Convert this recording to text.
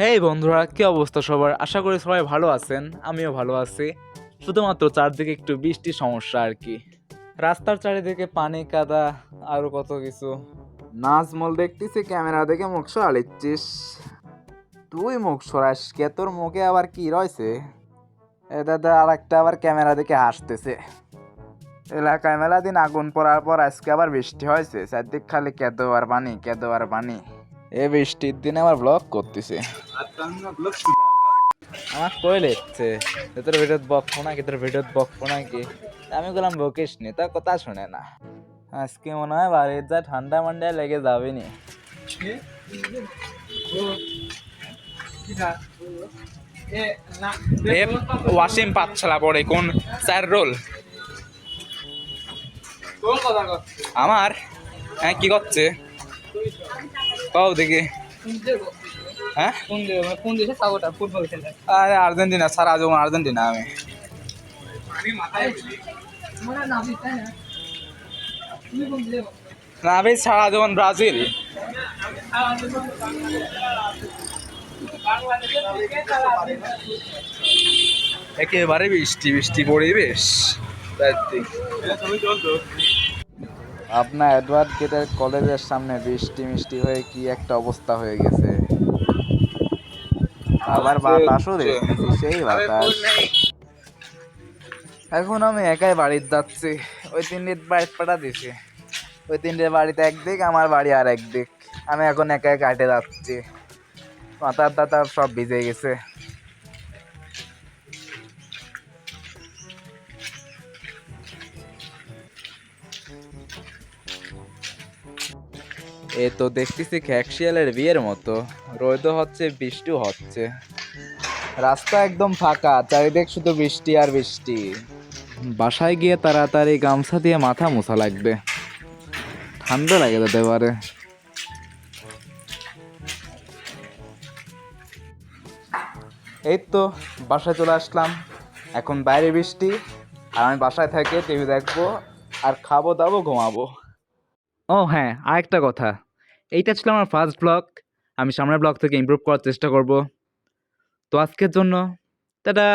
হেই বন্ধুরা, কি অবস্থা সবার? আশা করি সবাই ভালো আছেন, আমিও ভালো আছি। শুধুমাত্র চারদিকে একটু বৃষ্টির সমস্যা আর কি। রাস্তার চারিদিকে পানি, কাদা, আরও কত কিছু। নাজমল দেখতেছি, ক্যামেরা দেখে মুখ সরালিচ্ছিস তুই মুখ সরাস কে? তোর মুখে আবার কি রয়েছে? এ দাদা আর একটা আবার ক্যামেরা দেখে হাসতেছে। এলাকায় মেলা দিন আগুন পড়ার পর আজকে আবার বৃষ্টি হয়েছে। চারদিক খালি কেদো আর পানি, কেদো আর পানি। এ বৃষ্টির দিনে আবার ব্লগ করতেছে। আমার কই লেগছে? তোর ভিডিওত বকবো নাকি? তোর ভিডিওত বকবো নাকি? আমি বললাম বকিস নি তার কথা শুনে না। আজকে মনে হয় বাড়ির যা ঠান্ডা মান্ডা লেগে যাবে নি। ওয়াসিম পাচ্ছলা পড়ে কোন চার রোল? আমার? হ্যাঁ কি করছে? কও দেখি। হ্যাঁ? কোন দেশে সাপোর্টার আরে আর্জেন্টিনা সারা জীবন আর্জেন্টিনা আমি। না আমি সারা জীবন ব্রাজিল। একেবারে বৃষ্টি বৃষ্টি পরিবেশ। আপনার এডওয়ার্ড গেটের কলেজের সামনে বৃষ্টি মিষ্টি হয়ে কি একটা অবস্থা হয়ে গেছে। আবার বাতাসও দেখতেছি সেই বাতাস। এখন আমি একাই বাড়িতে যাচ্ছি। ওই তিনটে বাড়িতে পাঠা দিছি। ওই তিনটে বাড়িতে একদিক আমার বাড়ি আর একদিক আমি এখন একাই কাটে যাচ্ছি। মাথার দাতা সব ভিজে গেছে। এ তো দেখতেছি খ্যাকশিয়ালের বিয়ের মতো। রোদও হচ্ছে, বৃষ্টিও হচ্ছে। রাস্তা একদম ফাঁকা, চারিদিক শুধু বৃষ্টি আর বৃষ্টি। বাসায় গিয়ে তাড়াতাড়ি গামছা দিয়ে মাথা মোছা লাগবে। ঠান্ডা লাগে যেতে পারে এই তো বাসায় চলে আসলাম। এখন বাইরে বৃষ্টি, আর আমি বাসায় থেকে টিভি দেখব আর খাব দাবো ঘুমাবো। ও হ্যাঁ আরেকটা কথা। এইটা ছিল আমার ফার্স্ট ব্লগ আমি সামনের ব্লগ থেকে ইম্প্রুভ করার চেষ্টা করব। তো আজকের জন্য, টাটা!